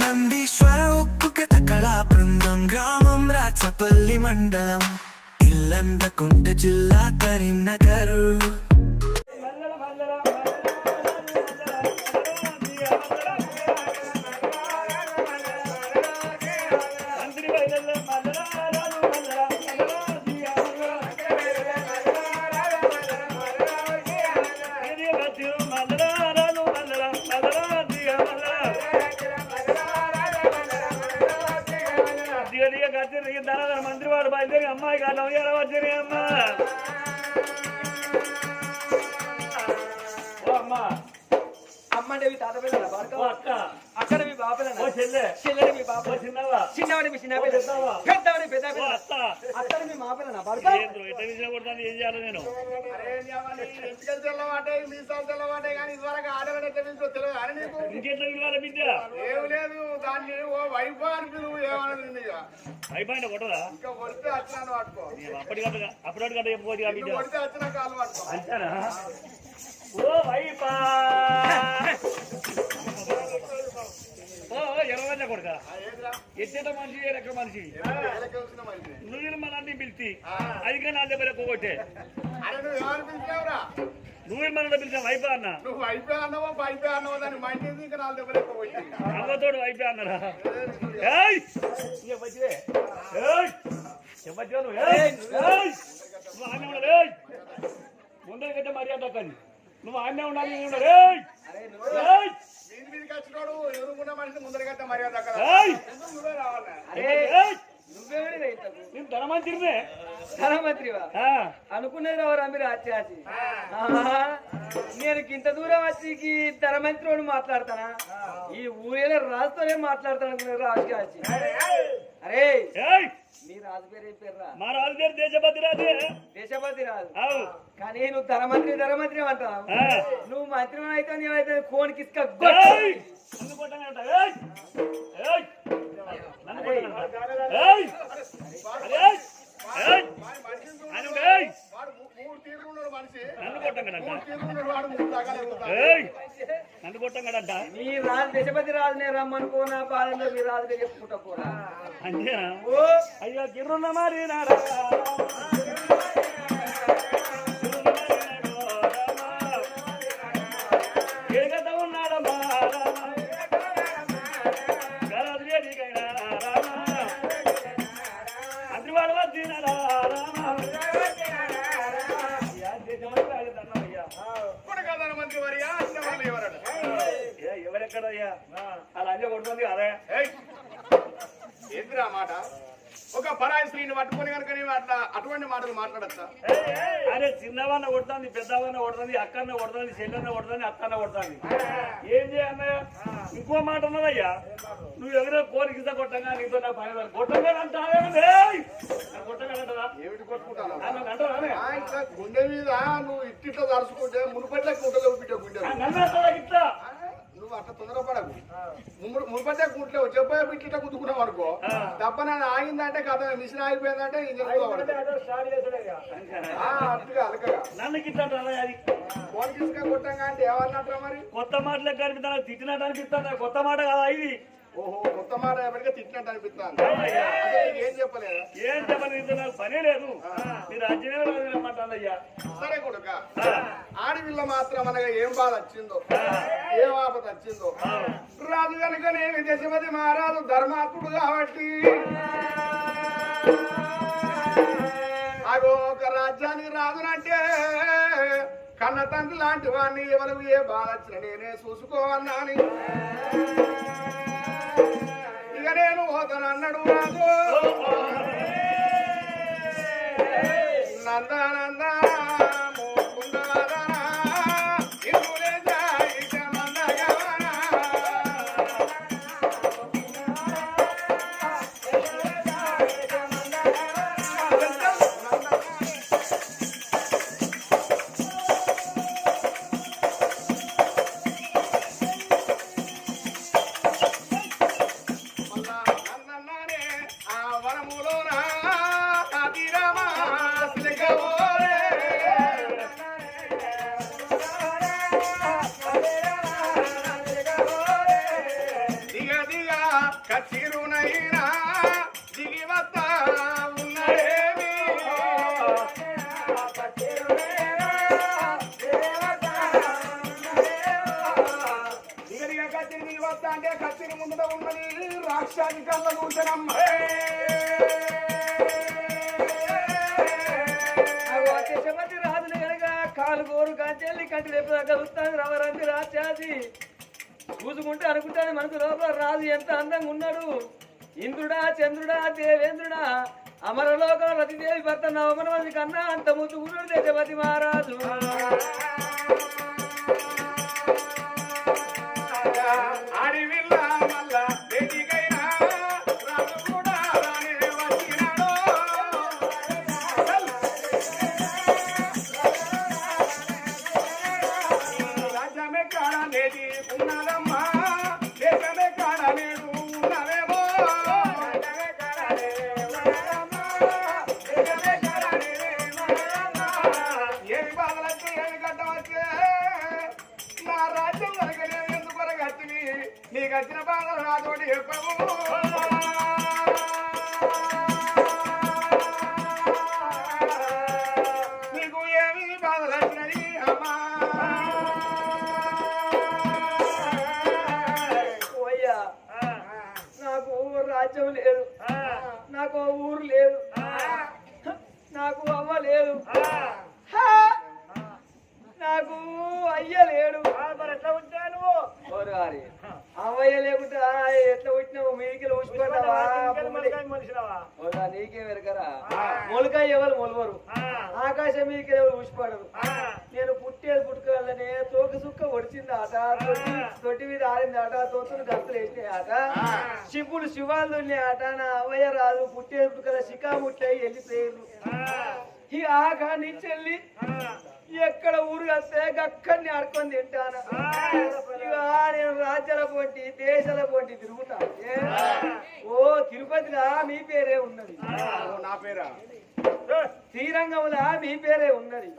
నందీశ్వర ఉక్కు కళా బృందం గ్రామం రాచపల్లి మండలం. ఇల్లందకుంట జిల్లా కరీంనగర్. అమ్మాయి కాలం అమ్మా. మీ తాత పిల్లల ఓ అక్క. అక్కడ మీ బాపల మీ బాప చిన్నవా? చిన్నవాడి మీ చిన్న? పెద్దవాడి పెద్ద పిల్ల అక్కడ మీ మా పిల్లన బడక ఏంద్రో ఎట్ట విజయం కొడతాను ఏం చేయాలి నేను? ఇంకెట్లా పిలవాలి బిడ్డ? ఏం లేదు దాన్ని ఓ వైఫ్ అని పిలువు ఏమన్నది. అయిపోయిన కొట్టదా? ఇంకా కొడితే పట్టుకో చెప్పుకోవచ్చు బిడ్డ. వచ్చిన కాలు పట్టుకో అంతేనా? ఓ వైపా ఓ ఎర్రవల్ల కొడుక? ఎట్టేట మనిషి ఎక్కడ మనిషి. నువ్వు మన పిలిచి. అది కానీ నా దగ్గర అరే నువ్వు మన పిలిచిన వైపా అన్న. నువ్వు వైఫే అన్నావో పైపే అన్నావో? దాన్ని మంచిది ఇంకా నాలుగు వచ్చింది అవ్వతోడు వైపే అన్నారా? ఏయ్ ఇక వచ్చివే ఏయ్! చెప్పచ్చు నువ్వు? ఏయ్! నువ్వు ఆనే ఉండాలి ముందర కంటే మర్యాద దక్కది నువ్వు ఆనే ఉండాలి నేను ధనమంత్రినే. ధనమంత్రివా? అనుకున్నది రావరా మీరు ఆచి ఆచి ఆహా. నేను ఇంత దూరం వచ్చి ధనమంత్రి మాట్లాడతానా? ఈ ఊరేలో రాజుతోనే మాట్లాడతాను రాజుకి ఆచి అరే ఏయ్! మీ రాజు పేరు ఏం పేరురా? మా రాజు పేరు దేశపతి రాజే రాజు అవు కానీ నువ్వు ధనమంత్రి ధనమంత్రి అంటావు. నువ్వు మంత్రి అయితే నీవైతే కోన్ కిస్క ఏయ్! నన్ను కొట్టంగంట ఏయ్! ఏయ్! నన్ను కొట్టంగంట ఏయ్! ఏయ్! ఏయ్! అని ఏయ్! వాడు మూ- కొట్టంగడంట రాజు దేశపతి రాజునే రమ్మనుకో నా బాధలో మీ రాజుగా చెప్పుకుంటా అంతేనా? ఓ! అయ్యో గిర్రున్న మరి నారా ఎవరెక్కడయ్యా అలా అన్నీ కొట్టుకుంది అదే ఏయ్! ఏందిరా మాట ఒక పరాయి స్త్రీని పట్టుకొని కనుక అట్లా అటువంటి మాటలు మాట్లాడచ్చా? అరే చిన్నవన్న కొడుతుంది పెద్దవన్న కొడుతుంది అక్కన్న కొడుతుంది చెల్లెన్న కొడుతుంది అక్కన్న కొడుతుంది. ఏం. చేయన్నయ్య ఇంకో మాట ఉన్నదయ్యా నువ్వు ఎవరో కోరి కింద కొట్టంగా నీతో నా పని కొట్టంగా అంటావా గుండె మీద నువ్వు ఇట్టిట్లో తడుచుకుంటే మునుపట్ల గుంటలో బిడ్డ గుండె. నన్ను అంటారా ఇట్లా? నువ్వు అట్లా తొందరపడకు. గుంట్లో చెప్పే బిట్టిట గుద్దుకున్నావు అనుకో. దెబ్బ నేను ఆగిందంటే కథ మిషన్ ఆగిపోయిందంటే ఫోన్ తీసుకొని కొట్టంగా అంటే ఏమన్నట్రా మరి? కొత్త మాటలు కనిపిస్తా తిట్టినట్టు అనిపిస్తా కొత్త మాట కదా ఇది? ఓహో కొత్త మాట ఎప్పటికీ తిట్టినట్టు అనిపిస్తాను ఏం చెప్పలేదు? ఏం చెప్పని నీతో నాకు పనే లేదు. మీరు రాజ్యమే రాజు రమ్మంటారయ్యా. సరే కొడుక ఆడపిల్ల మాత్రం అనగా ఏం బాధ వచ్చిందో ఏం ఆపద వచ్చిందో. రాజు కనుక నేను దశపతి మహారాజు ధర్మాత్ముడు కాబట్టి అగో ఒక రాజ్యానికి రాజునంటే కన్న తండ్రి లాంటి వాడిని ఎవరు ఏ బాధ వచ్చిన నేనే చూసుకోవన్నాని నేను పోతానన్నాడు రాజు నందనంద రాచాది చూసుకుంటే అనుకుంటాను మనసు లోపల రాజు ఎంత అందంగా ఉన్నాడు. ఇంద్రుడా చంద్రుడా దేవేంద్రుడా అమరలోకం రతిదేవి భర్త నవమనవది కన్నా అంత ముద్దు గురుడు దేశపతి మహారాజు. ఆట తోతులు గంతులు వేసినాయి ఆట. శివుడు శివాలు దున్నే ఆట నా అవయ్య రాదు పుట్టేది పుట్టుకల శికా ముట్టాయి వెళ్ళిపోయారు. ఈ ఆక నుంచి వెళ్ళి ఎక్కడ ఊరు వస్తే గక్కడిని ఆడుకొని తింటాను. నేను రాజ్యాల పోటీ దేశాల పోటీ తిరుగుతా? ఓ తిరుపతిలా మీ పేరే ఉన్నది. నా పేరా? శ్రీరంగంలా మీ పేరే ఉన్నది.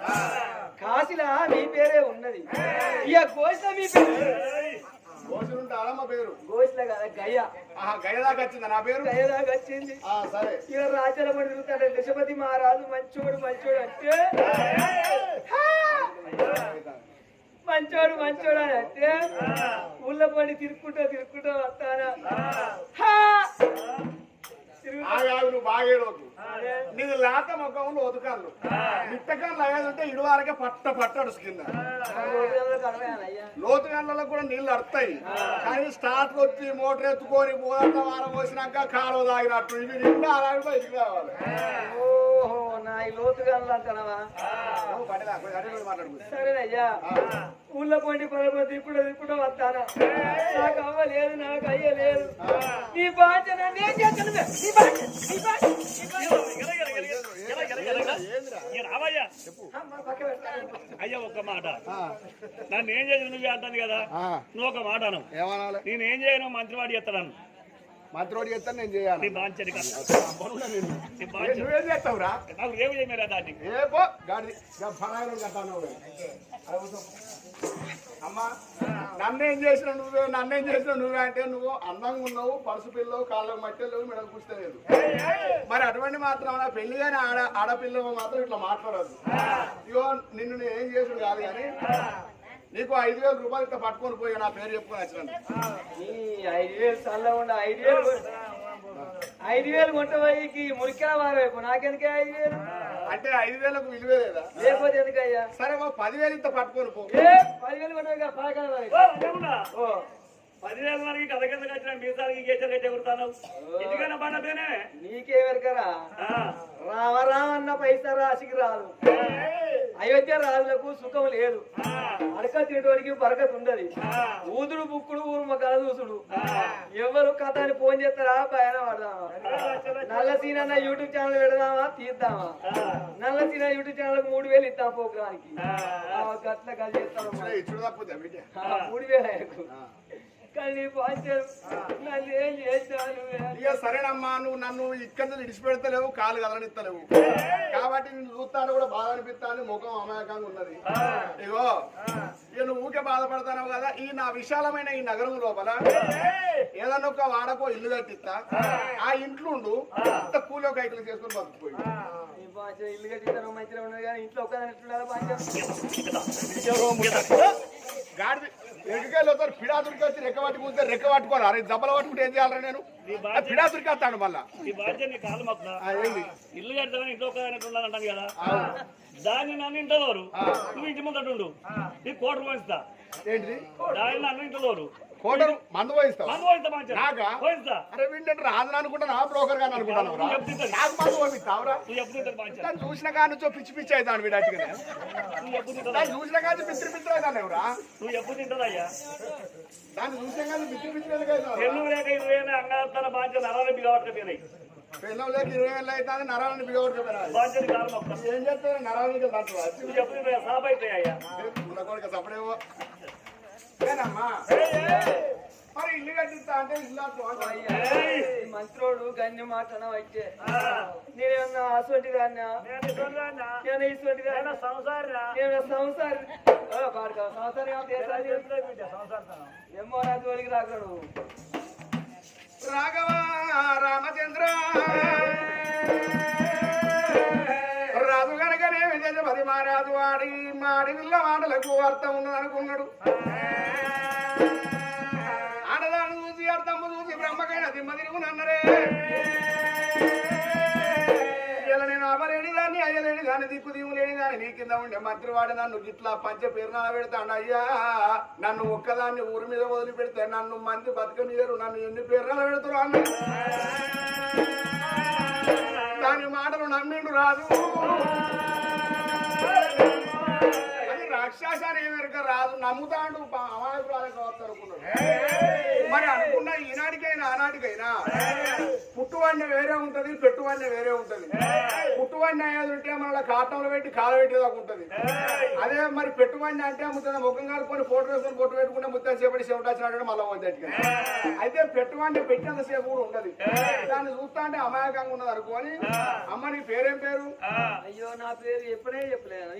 కాశీలా మీ పేరే ఉన్నది. ఇక గోష్ల మీ పేరు. కోసులుంటారా మా పేరు. గోష్ల కదా గయ్య. గయదాకా వచ్చిందా నా పేరు? గయ్య దాకా వచ్చింది సరే. ఇక రాజ్యాల పడి తిరుగుతాడు దశపతి మహారాజు మంచోడు మంచోడు అంటే! మంచోడు మంచోడు అని అంటే ఊళ్ళో పడి తిరుక్కుంటా తిరుక్కుంటా వస్తానా? ఆగాగు బాగేలోకు. నీది లేత ముఖంలో ఒతుకాళ్ళు మిట్టకాళ్ళు అయ్యేదంటే ఇడు వరకే పట్ట పట్టడు కింద కడవేయాలయ్యా. లోతుగాళ్ళలో కూడా నీళ్ళు అడతాయి కానీ స్టార్ట్ వచ్చి మోటార్ ఎత్తుకొని పోదంట వారం పోసినాక కాలువ తాగినట్టు. ఇవి నిండా అలాగే బయటికి రావాలి. ఓహో. నా ఈ మాట్లాడుకో. సరేనయ్యా. ఊళ్ళో పండి పరపతి ఇప్పుడు ఇప్పుడు వస్తానా. నాకు అవ్వ లేదు నాకు అయ్య లేదు నీ బాధ్యత నన్ను ఏం చేస్తాను నీ బాధ్యత నీ. అయ్యా ఒక్క మాట. నన్ను ఏం చేసి నువ్వే అంటాను కదా? ఆ, నువ్వు ఒక మాట అను ఏమనాలి? నేను ఏం చేయను మంత్రివాడి ఎత్తడాను మంత్రోడి చేస్తాను నేను చేయాలి. నువ్వేం చేస్తావురా? ఏ పో గాడి కట్టాను అమ్మా నన్నేం చేసిన నువ్వే నన్నేం చేసిన నువ్వే అంటే నువ్వు అందంగా ఉన్నావు పరుసు పిల్లవు కాళ్ళకు మట్టెలు మెడకు కూర్చోలేదు మరి అటువంటి మాత్రం నా పెళ్ళి కానీ ఆడ ఆడపిల్ల మాత్రం ఇట్లా మాట్లాడదు ఇగో నిన్ను నేను ఏం చేసుడు కాదు కానీ నీకు ఐదు వేల రూపాయలు ఇట్లా పట్టుకొని పోయి నా పేరు చెప్పుకొని వచ్చినాను నీ ఐదు వేలు చల్ల ఉండ ఐదు వేలు ఐదు వేలు కొంట పోయి మురికా వారు వైపు నాకెందుకే ఐదు వేలు? అంటే ఐదు వేలకు విలువే లేదా? లేకపోతే ఎందుకయ్యా? సరే మా పదివేలు ఇంత పట్టుకొని పో. ఏ పదివేలు కొంట పలకాల వారు ఓ పదివేల వరకు కథ కింద కట్టిన మీసాలకి గేచర్ కట్టే కుడతాను ఎందుకైనా పడతేనే నీకే వెరకరా? రామ రామ అన్న పైసా రాశికి రాదు. అయోధ్య రాజులకు సుఖం లేదు. అడక తినడానికి బరకత ఉండదు. ఊదుడు బుక్కుడు ఊరు మకాల చూసుడు. ఎవరు కథ అని ఫోన్ చేస్తారా? పైన పడదామా? నల్ల సీన్ అన్న యూట్యూబ్ ఛానల్ పెడదామా? తీద్దామా? నల్ల సీన్ యూట్యూబ్ ఛానల్ మూడు వేలు ఇద్దాం పోగ్రానికి. గట్ల కలిసి మూడు వేలు ఇక సరేనమ్మా నువ్వు నన్ను ఇక్కడ నుంచి ఇడిచిపెడతలేవు కాలు కదలనిస్తలేవు కాబట్టి నిన్ను చూస్తాను కూడా బాధ అనిపిస్తాను ముఖం అమాయకంగా ఉన్నది. ఇగో ఇక నువ్వు ఊకే బాధపడతావు కదా ఈ నా విశాలమైన ఈ నగరం లోపల ఏదన్నా ఒక వాడకో ఇల్లు కట్టిస్తా. ఆ. ఇంట్లో ఉండు ఇంత కూలో కైకులు చేసుకొని బతుకుపోయి. ఇల్లు కట్టిస్తాను మంచిగా ఉన్నది కానీ ఇంట్లో ఒక్కదాని బాధ్యత గాడి ఎక్కడికెళ్ళి వస్తారు పిడా దురికి వచ్చి రెక్క పట్టుకుంటే రెక్క పట్టుకోరా అరే దెబ్బలు పట్టుకుంటే ఏం చేయాలరా నేను? పిడా దురికి వస్తాడు మళ్ళా. నీ ఇల్లు కడతామని ఇంట్లో ఉండాలంటాను కదా. దాన్ని నన్ను ఇంటలోరు నువ్వు ఇంటి ముందట ఉండు. ఈ కోటర్ పోయిస్తా ఏంటిది? దాన్ని నన్ను ఇంటలోరు కోటరు మందు పోయిస్తావా? మందు పోయిస్తా మంచిగా నాకా? పోయిస్తా. అరే వీళ్ళంటే రాదని అనుకుంటా నా బ్రోకర్ గాని అనుకుంటాను నాకు మందు పోయిస్తావురా చూసిన కాడి నుంచో పిచ్చి పిచ్చి అవుతాను దాన్ని చూసిన కాడి పిచ్చి పిచ్చి అవుతాను ఎవరా? నువ్వు ఎప్పుడు తింటారయ్యా దాన్ని చూసిన అంగాతన బాధ్యత నరాలు బిగవట్టుకపోయినాయి పెళ్ళం లేక ఇరవై ఏళ్ళు అవుతుంది నరాలను మొక్కుతా ఏం చేస్తారు నరాలకి దాంట్లో సపడేవో మరి ఇల్లు కట్టిస్తా అంటే ఇల్లు మంత్రోడు గన్య మాట్లాడడం అయితే నేనేమన్నా అసోటి దాన్నా నేను ఇటువంటి దాన్నా సంసారా నేను సంసారి ఏమో నా జోలికి రాకడు. రాఘవ రామచంద్ర. రాజు కనుకనే విజయపతి మహారాజు వాడి. మాడి విల్ల మాటలకు అర్థం ఉన్నది అనుకున్నాడు. ఆడదాన్ని చూసి అర్థం చూసి బ్రహ్మకైన దిమ్మ తిరుగునన్నరే ఇలా నేను అమలేని దాన్ని అయ్యలేని దాన్ని దిక్కు దిగు లేని దాన్ని నీ కింద ఉండే మంత్రివాడు నన్ను గిట్లా పంచ పేరునాల పెడతాను అయ్యా నన్ను ఒక్కదాన్ని ఊరి మీద వదిలిపెడితే నన్ను మంది బతకనియరు నన్ను ఎన్ని పేరునాల పెడతారు అన్న దాని మాటలు నమ్మిండు రాదు అది రాక్షసాన్ని ఏమెరక రాదు నమ్ముతాడు అమాయకురాలకు వస్తారనుకున్నాడు మరి అనుకున్న ఈనాటికైనా ఆనాటికైనా పుట్టువన్న వేరే ఉంటది పెట్టువన్న వేరే ఉంటది. పుట్టువన్న అయ్యేది ఉంటే మన కాటంలో పెట్టి కాల పెట్టేదాకా ఉంటది. అదే మరి పెట్టువన్న అంటే ముద్ద ముఖం కలుపుకొని ఫోటో వేసుకొని ఫోటో పెట్టుకుంటే ముద్ద చేపడి చెమట వచ్చినట్టు మళ్ళీ పోతే అయితే పెట్టువన్న పెట్టినంత సేపు కూడా ఉండదు. దాన్ని చూస్తా అంటే అమాయకంగా ఉన్నది అనుకోని అమ్మ నీ పేరేం పేరు? అయ్యో నా పేరు ఎప్పుడే చెప్పలేదు.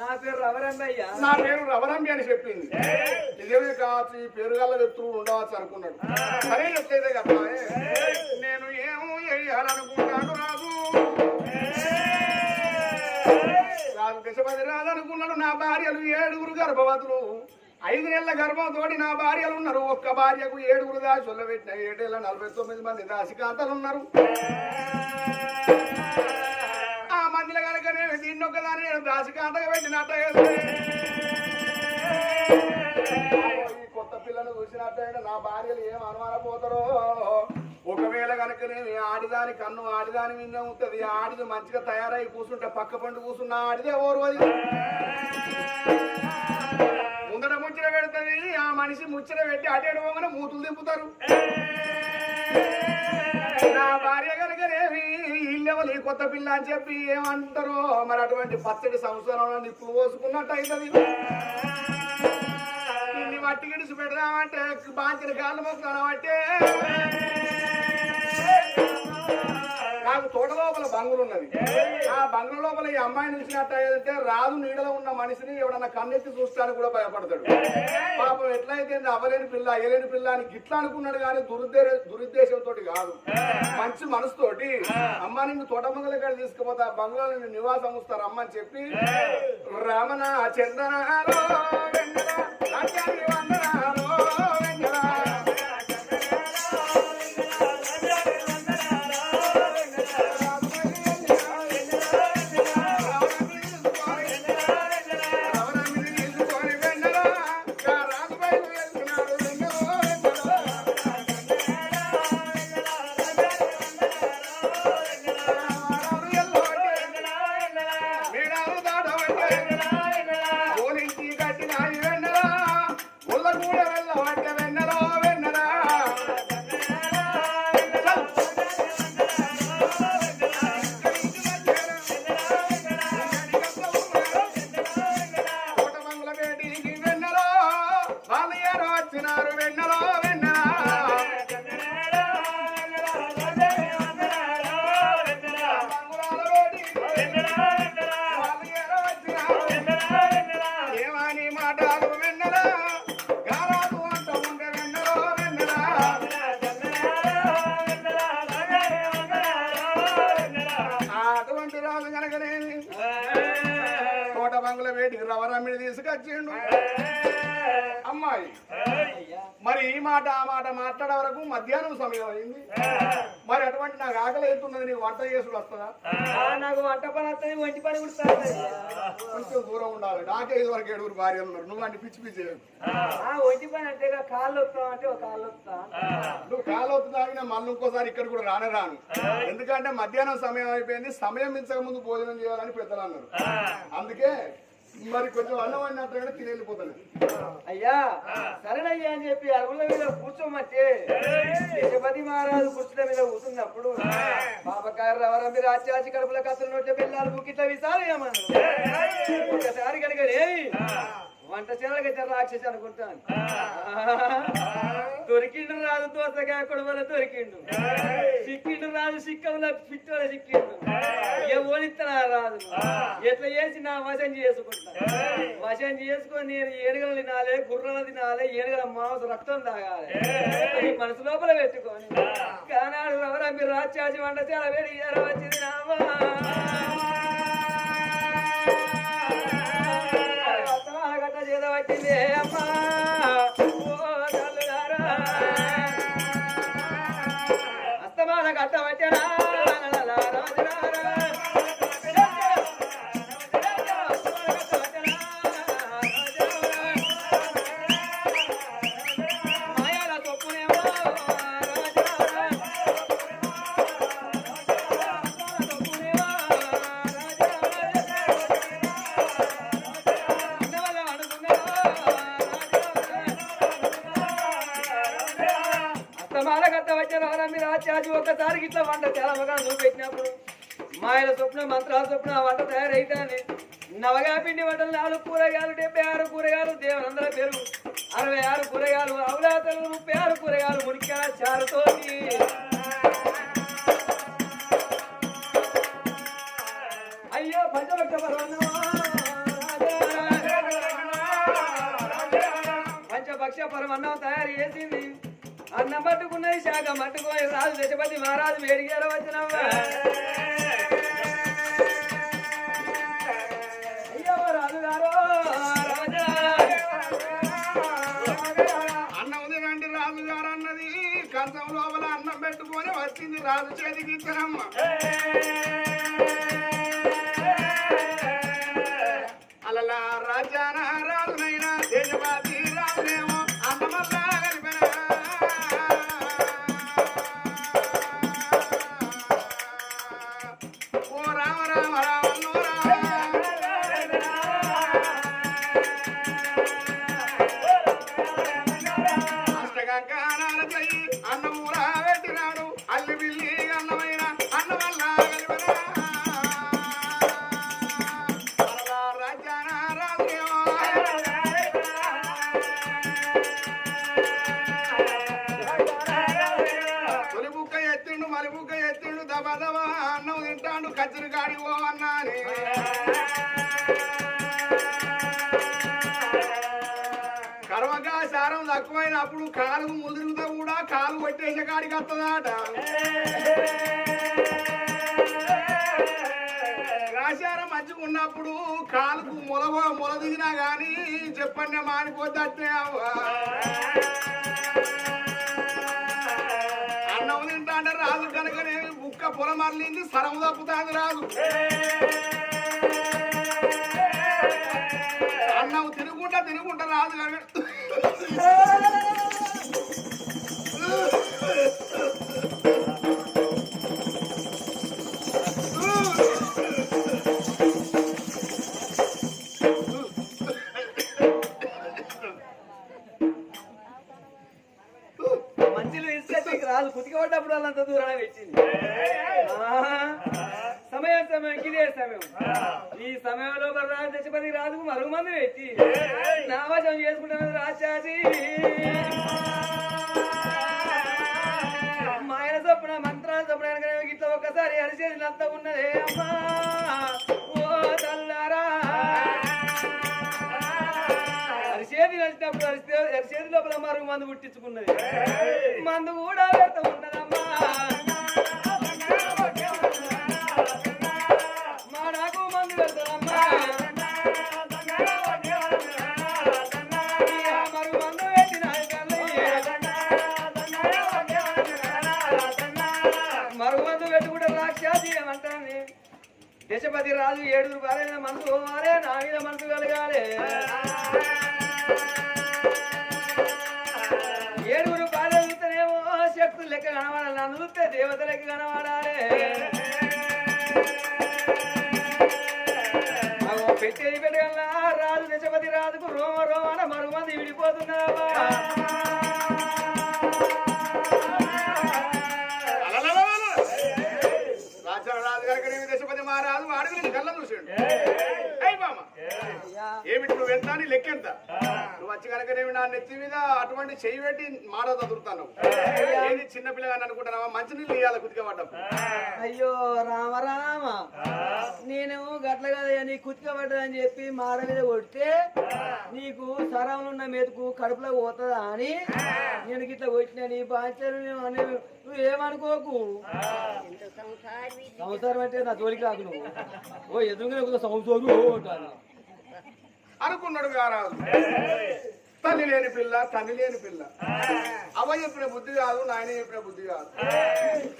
నా పేరు రవరంబయ్య నా పేరు రవరంబి అని చెప్పింది. నిజమే కావచ్చు ఈ పేరు గల్ల వ్యక్తులు ఉండవచ్చు అనుకున్నాడు. సరే ఎట్లయితే కదా నేను ఏమో వేయాలనుకుంటాను రాజు. రాజు దశపతి రాజు అనుకున్నాడు నా భార్యలు ఏడుగురు గర్భవతులు. ఐదు నెలల గర్భంతోటి నా భార్యలు ఉన్నారు. ఒక్క భార్యకు ఏడుగురు దాచుల పెట్టిన ఏడేళ్ళ నలభై తొమ్మిది మంది దాసికాంతలు ఉన్నారు. నేను కనుకనే దీన్ని ఒకదాన్ని నేను దాసికాంతగా పెట్టినట్టు ఈ కొత్త పిల్లను చూసినట్టయితే నా భార్యలు ఏం అనుమానపోతారో. ఒకవేళ కనుక నేను ఆడిదాని కన్ను ఆడిదాని మీద ఉంటుంది ఆడిది మంచిగా తయారై కూర్చుంటే పక్క పండు కూర్చున్న ఆడిదే ఓరు అది. ముందర ముచ్చట పెడుతుంది ఆ మనిషి ముచ్చట పెట్టి అటేడు పోగానే మూతులు దింపుతారు. నా భార్య కనుకనేమి ఇల్లెవలు ఈ కొత్త పిల్ల అని చెప్పి ఏమంటారో? మరి అటువంటి పచ్చడి సంవత్సరంలో నిప్పులు పోసుకున్నట్టు అవుతుంది ఇన్ని మట్టి గిడిచి పెడదామంటే బాంచిన కాళ్ళు మొక్కుతాను అంటే తోట లోపల బంగులు ఉన్నది ఆ బంగుల లోపల ఈ చూసినట్టు అయ్యేదంటే రాజు నీడలో ఉన్న మనిషిని ఎవడన్నా కన్నెత్తి చూస్తానికి కూడా భయపడతాడు. పాపం ఎట్లయితే అవ్వలేని పిల్ల అయ్యలేని పిల్ల అని గిట్లా అనుకున్నాడు కానీ దురుద్దే దురుద్దేశంతో కాదు. మంచి మనసుతోటి అమ్మ నిన్ను తోట మంగళ కాడ తీసుకుపోతే ఆ బంగ్లా నిన్ను నివాసం ఉంచుతారు అమ్మ అని చెప్పి రమణ చందనాలో వచ్చినారు వెన్నలో వెన్నెల? ఏమని మాటలు వెన్నెల? గారాలు అటువంటి రాజు కనుకనేమి తోట బంగుల వేటికి రవరమ్మిడి తీసుకొచ్చిండు. అమ్మాయి మాట ఆ మాట మాట్లాడే వరకు మధ్యాహ్నం సమయం అయింది. మరి అటువంటి నాకు ఆకలి అవుతున్నది నీకు వంట చేసుడు వస్తుందా? ఆ, నాకు వంట పని వస్తుంది ఒంటి పని కూడా కొంచెం దూరం ఉండాలి. నాకే ఇది వరకు ఏడుగురు భార్యలు ఉన్నారు. నువ్వు అన్ని పిచ్చి పిచ్చి ఒంటి పని అంటే కాళ్ళు వస్తాం అంటే ఒక కాళ్ళు వస్తా నువ్వు కాలు అవుతుంది తాగినా మళ్ళీ ఇంకోసారి ఇక్కడ కూడా రానే రాను. ఎందుకంటే మధ్యాహ్నం సమయం అయిపోయింది. సమయం మించక ముందు భోజనం చేయాలని పెద్దలు అన్నారు. అందుకే మరి కొంచెం అన్నం వండినట్టుగానే తిని వెళ్ళిపోతాను అయ్యా సరేనయ్యా అని చెప్పి అరుగుల మీద కూర్చోమంటే యశపతి మహారాజు కుర్చీల మీద కూర్చున్నప్పుడు బాబకారు రవరంబి రాజ్యాచి కడుపుల కత్తులు నోట్ల పిల్లలు ముక్కిట్ల విసారు ఏమన్నారు ఒకసారి కనుక వంట చేయాలి కదా రాక్షసి అనుకుంటాను. దొరికిండు రాజు దోసగా కొడవల దొరికిండు. సిక్కిండు రాజు సిక్కముల పిట్టోల సిక్కిండు ఓడిస్తున్నా రాజు ఎట్లా చేసి నా వశం చేసుకుంటా? వశం చేసుకొని నేను ఏనుగలు తినాలి గుర్రాలు తినాలి ఏనుగల మాంసం రక్తం తాగాలి. అది మనసు లోపల పెట్టుకొని. కానాడు రవరా మీరు రాజ్యాసి వంట చాలా వేడి వచ్చింది నామా. అత్తమాల చాచి మీరు ఒకసారి ఇట్లా వంట చాలా బాగా చూపెట్టినప్పుడు మాయల స్వప్న మంత్రాల స్వప్న ఆ వంట తయారైతానే నవగా పిండి వంటలు నాలుగు కూరగాయలు డెబ్బై ఆరు కూరగాయలు దేవనందర పెరుగు అరవై ఆరు కూరగాయలు అవలాతలు ముప్పై ఆరు కూరగాయలు మునికాయ చారుతోటి అయ్యో పంచభక్త పర్వన్నమా పంచభక్ష పరమన్నం తయారు చేసింది అన్నం పట్టుకున్నది శాఖ మట్టుకొని రాజు దశపతి మహారాజు వేడిగారు వచ్చినవ్వా అయ్యో రాజు గారు అన్నం తినండి రాజు గారు అన్నది. కంచం లోపల అన్నం పెట్టుకొని వచ్చింది రాజు చేతికి ఇచ్చినమ్మ అలలా రాజాన కత్తదాట కాడికి వస్తుందట రాశారం మంచిగా ఉన్నప్పుడు కాలుకు మొల మొల దిగినా గాని చెప్పండి మానిపోతే అన్నం తింటాంటే రాదు కనుకనే బుక్క పొలమర్లింది సరము తప్పుతాంది రాదు అన్నం తినుకుంటా తినుకుంటా రాదు కనుక మంచిలు ఇస్తే రాదు. కుతికి వాళ్ళంత దూరాన సమయం సమయం ఇదే సమయం. ఈ సమయంలో మరి రాజు దశపతి రాజుకు మరుగు మంది వచ్చి నామజం చేసుకుంటాను రాజాజీ. ఇట్లా ఒక్కసారి అంతా ఉన్నదే అమ్మా. ఓ తల్లారా. అరిచేది నచ్చినప్పుడు అరిస్తే అరిచేది లోపల మరుగు మందు పుట్టించుకున్నది. మందు కూడా పెడతా ఉన్నదమ్మా. మా నాకు మందు పెడతాదమ్మా అడుగుమందు పెట్టుకుంటే రాక్షాసి ఏమంటాను దశపతి రాజు ఏడుగురు భార్య మనసు పోవాలే నా మీద మనసు కలగాలి ఏడుగురు భార్య చూస్తేనేమో శక్తులు లెక్క కనవాడాలి నన్ను చూస్తే దేవత లెక్క కనవాడాలి పెట్టేది పెట్టగల రాజు దశపతి రాజుకు రోమ రోమన మరుగుమంది విడిపోతున్నావా ఏమిటి నువ్వు ఎంత నీ లెక్క ఎంత నువ్వు వచ్చి కనుకనేమి నా నెత్తి మీద అటువంటి చెయ్యి పెట్టి మాట చదువుతాను చిన్న పిల్లగాని అనుకుంటున్నావా? మంచి నీళ్ళు ఇవ్వాలి కుతిక పడ్డం అయ్యో రామ రామ. నేను గట్ల కదా నీ కుతిక పడ్డదని చెప్పి మాడ మీద కొడితే నీకు సరంలో ఉన్న మెతుకు కడుపులో పోతుందా అని? నేను గిట్ల కొట్టిన నీ బాధ్యత నువ్వు ఏమనుకోకు. సంసారం అంటే నా జోలికి రాకు నువ్వు. ఓ ఎదురుగా సంవత్సరం అంటాను. అనుకున్నాడు గారాజు తల్లి లేని పిల్ల తల్లి లేని పిల్ల. అవ్వ చెప్పిన బుద్ధి కాదు నాయన చెప్పిన బుద్ధి కాదు.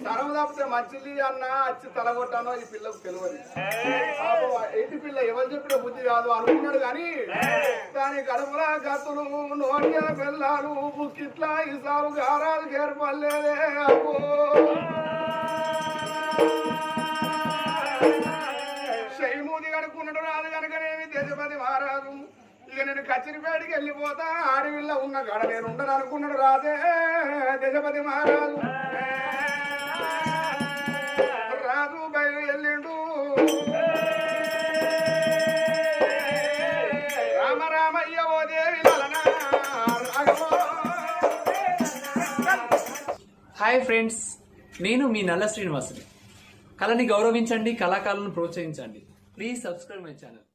తరం తప్పితే మంచిది అన్న వచ్చి తలగొట్టానో ఈ పిల్లకు తెలియదు. ఇంటి పిల్ల ఎవరు చెప్పిన బుద్ధి కాదు అనుకున్నాడు కానీ దాని కడుపులా గతులు నోటిన పిల్లలు బుక్కిట్లా ఈసారు గారాలు గేర్పల్లేదే అబ్బో. శైమూది కనుక్కున్నాడు రాదు కనుకనేమి తేజపతి మహారాజు. ఇక నేను కచ్చిరిపేటకి వెళ్ళిపోతా. ఆడవిల్ల ఉన్న గడ నేను ఉండను అనుకున్నాడు రాదే దశపతి మహారాజు. రాజు బయలు వెళ్ళిండు రామ ఓ దేవి హాయ్ ఫ్రెండ్స్ నేను మీ నల్ల శ్రీనివాసుని. కళని గౌరవించండి కళాకారులను ప్రోత్సహించండి. Please subscribe my channel.